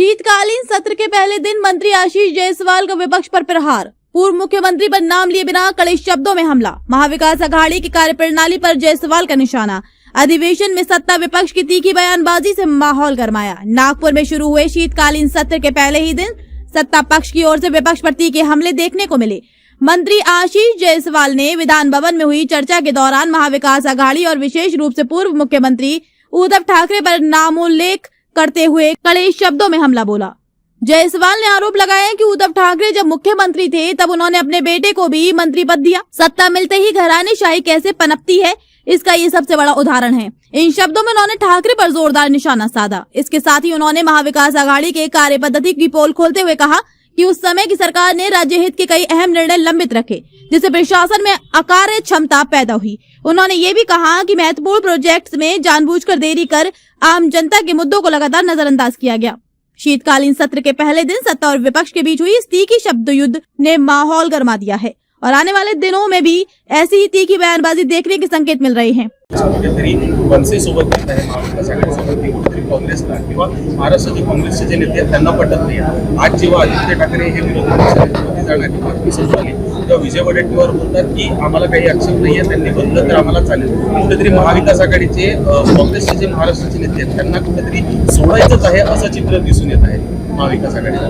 शीतकालीन सत्र के पहले दिन मंत्री आशीष जायसवाल का विपक्ष पर प्रहार। पूर्व मुख्यमंत्री पर नाम लिए बिना कड़े शब्दों में हमला। महाविकास अघाड़ी की कार्यप्रणाली पर जायसवाल का निशाना। अधिवेशन में सत्ता विपक्ष की तीखी बयानबाजी से माहौल गरमाया। नागपुर में शुरू हुए शीतकालीन सत्र के पहले ही दिन सत्ता पक्ष की ओर से विपक्ष पर तीखे हमले देखने को मिले। मंत्री आशीष जायसवाल ने विधान भवन में हुई चर्चा के दौरान महाविकास अघाड़ी और विशेष रूप से पूर्व मुख्यमंत्री उद्धव ठाकरे पर नामोल्लेख करते हुए कड़े शब्दों में हमला बोला। जायसवाल ने आरोप लगाया कि उद्धव ठाकरे जब मुख्यमंत्री थे, तब उन्होंने अपने बेटे को भी मंत्री पद दिया। सत्ता मिलते ही घराने शाही कैसे पनपती है, इसका ये सबसे बड़ा उदाहरण है। इन शब्दों में उन्होंने ठाकरे पर जोरदार निशाना साधा। इसके साथ ही उन्होंने महाविकास आघाड़ी के कार्य पद्धति की पोल खोलते हुए कहा कि उस समय की सरकार ने राज्य हित के कई अहम निर्णय लंबित रखे, जिससे प्रशासन में अकार्य क्षमता पैदा हुई। उन्होंने ये भी कहा कि महत्वपूर्ण प्रोजेक्ट्स में जानबूझकर देरी कर आम जनता के मुद्दों को लगातार नजरअंदाज किया गया। शीतकालीन सत्र के पहले दिन सत्ता और विपक्ष के बीच हुई इस तीखी शब्द युद्ध ने माहौल गर्मा दिया है। और आने वाले दिनों में भी ऐसी ही तीखी बयानबाजी देखने के संकेत मिल रहे हैं। कुठेतरी मनसे सोबत येत आहे महाविकास आघाडीसोबत ती कुठेतरी काँग्रेसला किंवा महाराष्ट्राचे काँग्रेसचे जे नेते आहेत त्यांना पटत नाही आज जेव्हा आदित्य ठाकरे हे विरोधी पक्षाने जाण्याची बातमी समोर आली तेव्हा विजय वडेट्टीवार बोलतात की आम्हाला काही आक्षेप नाही आहे त्यांनी बनलं तर आम्हाला चालेल. कुठेतरी महाविकास आघाडीचे काँग्रेसचे जे महाराष्ट्राचे नेते आहेत त्यांना कुठेतरी सोडायचंच आहे असं चित्र दिसून येत आहे महाविकास आघाडीला.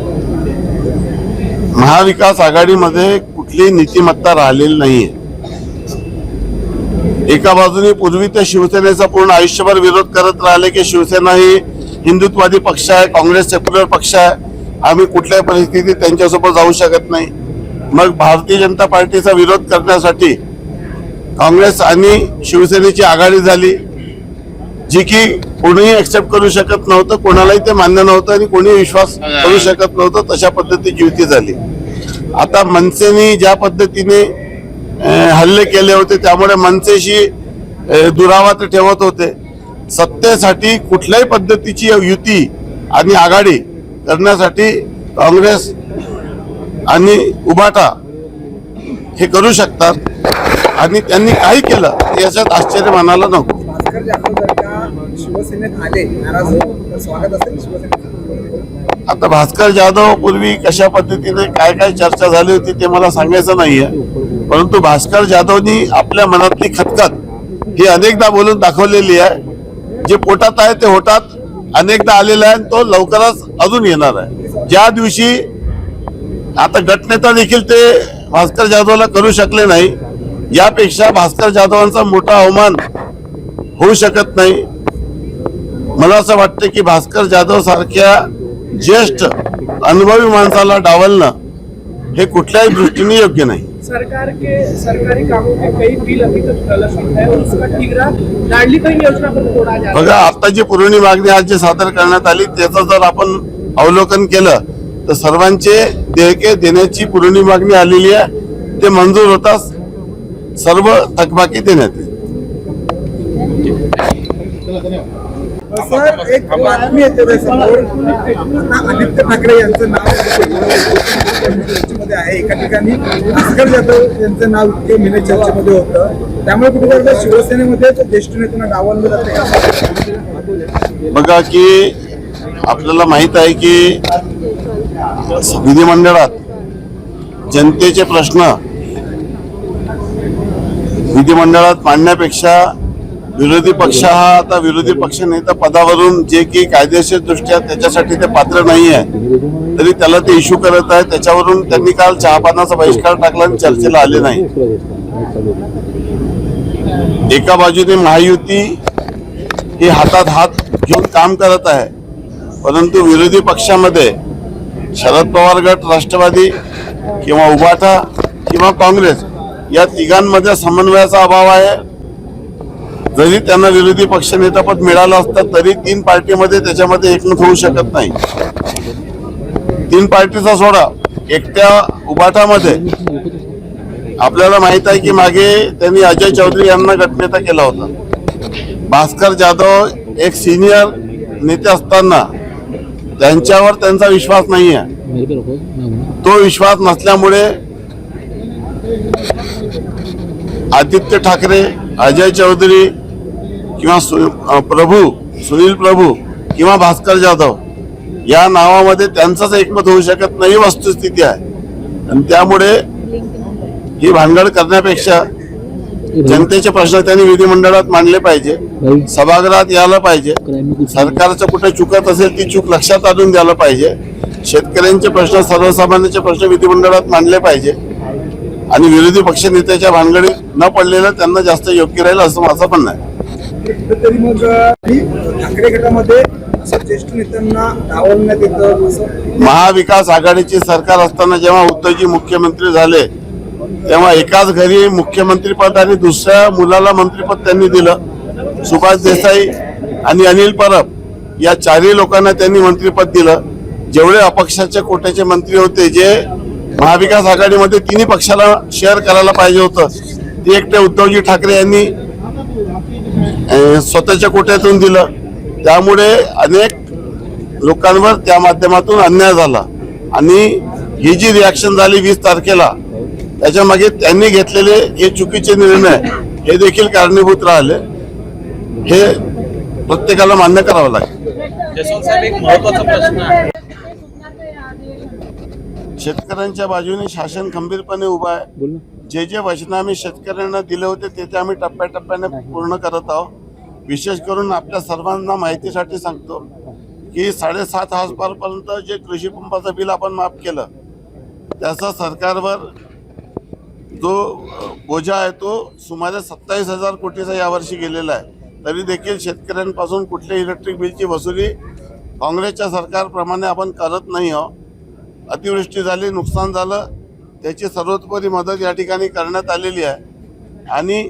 महाविकास आघाडीमध्ये कुठली नीतिमत्ता राहिलेली नाहीये. एका बाजूने पूर्वी त्या शिवसेनेचा पूर्ण आयुष्यभर विरोध करत राहिले की शिवसेना ही हिंदुत्वादी पक्ष आहे काँग्रेस सेक्युलर पक्ष आहे. आम्ही कुठल्याही परिस्थितीत त्यांच्यासोबत जाऊ शकत नाही. मग भारतीय जनता पार्टीचा विरोध करण्यासाठी काँग्रेस आणि शिवसेनेची आघाडी झाली. जी की कोणीही एक्सेप्ट करू शकत नव्हतं कोणालाही ते मान्य नव्हतं आणि कोणी विश्वास करू शकत नव्हतं तशा पद्धतीची युती झाली. आता मनसेने ज्या पद्धतीने हल्ले केले होते त्यामुळे मनसेशी दुरावा ते ठेवत होते. सत्तेसाठी कुठल्याही पद्धतीची युती आणि आघाडी करण्यासाठी काँग्रेस आणि उभाटा हे करू शकतात. आणि त्यांनी काही केलं याच्यात आश्चर्य मानायला नको भास्कर जाधव जर का शिवसेनेत आले नाराज स्वागत असेल शिवसेनेत आता भास्कर जाधव पूर्वी कशा पद्धतीने काय काय चर्चा झाली होती ते मला सांगायचं नाहीये. परंतु भास्कर जाधवनी आपल्या मनातली खतखत ही अनेकदा बोलून दाखवलेली आहे. जे पोटात आहे ते होटात अनेकदा आलेलं आहे आणि तो लवकरच अजून येणार आहे. ज्या दिवशी आता गटनेता देखील ते भास्कर जाधवला करू शकले नाही यापेक्षा भास्कर जाधवांचा मोठा अवमान होऊ शकत नाही. मला असं वाटतं की भास्कर जाधव सारख्या ज्येष्ठ अनुभवी माणसाला डावलणं हे कुठल्याही दृष्टीने योग्य नाही. सरकार के सरकारी कामों के कई बिल अभी तक लक्षित है और उसका ठिकरा लाडली बहन योजना पर तोड़ा जा रहा बघा आता जी पुरवणी मागणी आज जी सादर करण्यात आली त्याचं जर आपण अवलोकन केलं तर सर्वांचे देयके देण्याची पुरवणी मागणी आलेली आहे. ते मंजूर होताच सर्व थकबाकी देण्यात येईल. सर एक बातमी येते समोर. आता आदित्य ठाकरे यांचं नाव चर्चेमध्ये आहे. एका ठिकाणी भास्कर जाधव यांचं नाव इतके महिने चर्चेमध्ये होतं. त्यामुळे कुठेतरी शिवसेनेमध्ये ज्येष्ठ नेत्यांना डावललं जाते बघा की आपल्याला माहीत आहे की विधिमंडळात जनतेचे प्रश्न विधिमंडळात मांडण्यापेक्षा विरोधी पक्ष हा आता विरोधी पक्ष नेता पदावरून जे की कायदेशीर दृष्ट्या त्याच्यासाठी ते पात्र नाही आहे तरी त्याला ते इश्यू करत आहे. त्याच्यावरून त्यांनी काल चहापानाचा बहिष्कार टाकला आणि चर्चेला आले नाही. एका बाजूने महायुती ही हातात हात घेऊन काम करत आहे. परंतु विरोधी पक्षामध्ये शरद पवार गट राष्ट्रवादी किंवा उभाटा किंवा काँग्रेस या तिघांमध्ये समन्वयाचा अभाव आहे. जरी त्यांना विरोधी पक्षनेतापद मिळालं असतं तरी तीन पार्टीमध्ये त्याच्यामध्ये एकमत होऊ शकत नाही. तीन पार्टीचा सोडा एकट्या उबाटामध्ये आपल्याला माहीत आहे की मागे त्यांनी अजय चौधरी यांना गटनेता केला होता. भास्कर जाधव एक सिनियर नेते असताना त्यांच्यावर त्यांचा विश्वास नाही आहे तो विश्वास नसल्यामुळे आदित्य ठाकरे अजय चौधरी किंवा सु- प्रभू सुनील प्रभू किंवा भास्कर जाधव या नावामध्ये त्यांचंच एकमत होऊ शकत नाही वस्तुस्थिती आहे. आणि त्यामुळे ही भानगड करण्यापेक्षा जनतेचे प्रश्न त्यांनी विधिमंडळात मांडले पाहिजे सभागृहात यायला पाहिजे सरकारचं कुठे चुकत असेल ती चूक लक्षात आणून द्यायला पाहिजे. शेतकऱ्यांचे प्रश्न सर्वसामान्यांचे प्रश्न विधिमंडळात मांडले पाहिजे. आणि विरोधी पक्षनेत्याच्या भानगडीत न पडलेलं त्यांना जास्त योग्य राहील असं माझं म्हणणं आहे. म्हणजे तरी मग ठाकरे गटामध्ये ज्येष्ठ नेत्यांना डावलण्यात येतं असं. महाविकास आघाडीचे सरकार असताना जेव्हा उद्धवजी मुख्यमंत्री झाले तेव्हा एकाच घरी मुख्यमंत्रीपद आणि दुसऱ्या मुलाला मंत्रीपद त्यांनी दिलं. सुभाष देसाई आणि अनिल परब या चारही लोकांना त्यांनी मंत्रीपद दिलं. जेवढे अपक्षाच्या कोट्याचे मंत्री होते जे महाविकास आघाडीमध्ये तिन्ही पक्षाला शेअर करायला पाहिजे होतं ते एकटे उद्धवजी ठाकरे यांनी स्वतःच्या कोट्यातून दिलं. त्यामुळे अनेक लोकांवर त्या माध्यमातून अन्याय झाला. आणि ही जी रिॲक्शन झाली वीस तारखेला त्याच्यामागे त्यांनी घेतलेले हे चुकीचे निर्णय हे देखील कारणीभूत राहिले. हे प्रत्येकाला मान्य करावं लागेल. जसवंत साहेब एक महत्त्वाचा प्रश्न आहे. शेतकऱ्यांच्या बाजूने शासन खंबीरपणे उभा आहे. जे जे वचनं आम्ही शेतकऱ्यांना दिले होते ते ते आम्ही टप्प्याटप्प्याने पूर्ण करत आहोत. विशेष करून आपल्या सर्वांना माहितीसाठी सांगतो की साडेसात हजारपर्यंत जे कृषी पंपाचं बिल आपण माफ केलं त्याचा सरकारवर जो बोजा आहे तो सुमारे सत्तावीस हजार कोटीचा यावर्षी गेलेला आहे. तरी देखील शेतकऱ्यांपासून कुठल्याही इलेक्ट्रिक बिलची वसुली काँग्रेसच्या सरकारप्रमाणे आपण करत नाही आहोत. अतिवृष्टी झाली नुकसान झालं त्याची सर्वतोपरी मदत या ठिकाणी करण्यात आलेली आहे. आणि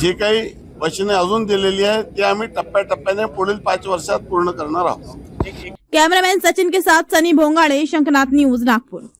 जे काही वचने अजून दिलेली आहे ते आम्ही टप्प्याटप्प्याने पुढील पाच वर्षात पूर्ण करणार आहोत. कॅमेरामॅन सचिन के साथ सनी भोंगाड़े शंखनाथ न्यूज नागपूर.